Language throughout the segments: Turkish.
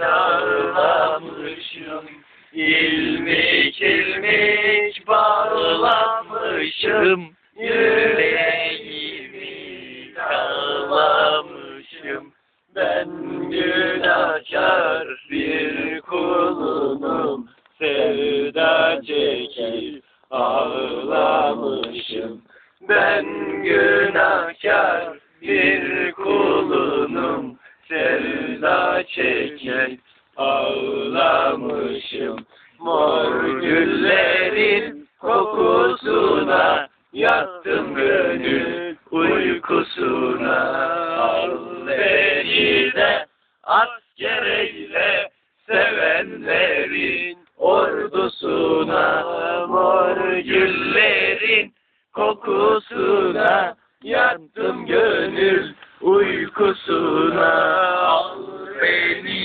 dağlamışım. İlmik ilmik bağlamışım. Yüreğimi dağlamışım. Ben günahkar bir kulunum. Sevda çekip ağlamışım. Ben günahkar bir çekip ağlamışım. Mor güllerin kokusuna yattım gönül uykusuna. Al beni de asker eyle sevenlerin ordusuna. Mor güllerin kokusuna yattım gönül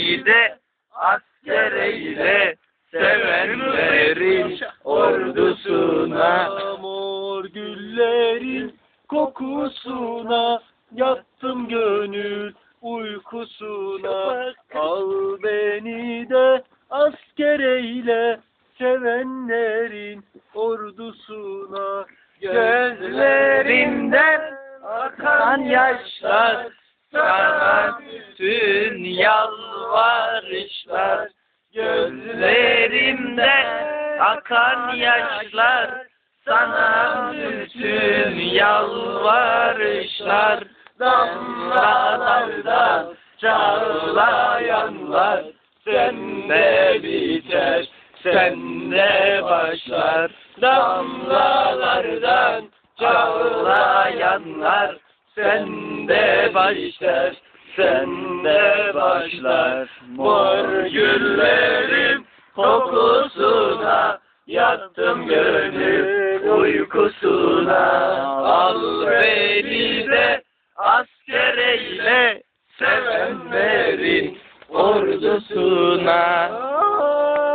beni de asker eyle sevenlerin ordusuna. Mor güllerin kokusuna yattım gönül uykusuna. Al beni de asker eyle sevenlerin ordusuna. Gözlerimden akan yaşlar sana bütün yalvarışlar Gözlerimden akan yaşlar sana bütün yalvarışlar Damlalardan çağlayanlar sende biter sende başlar damlalardan çağlayanlar sende başlar sende başlar mor güllerin kokusuna yattım gönül uykusuna. Al beni de asker eyle sevenlerin ordusuna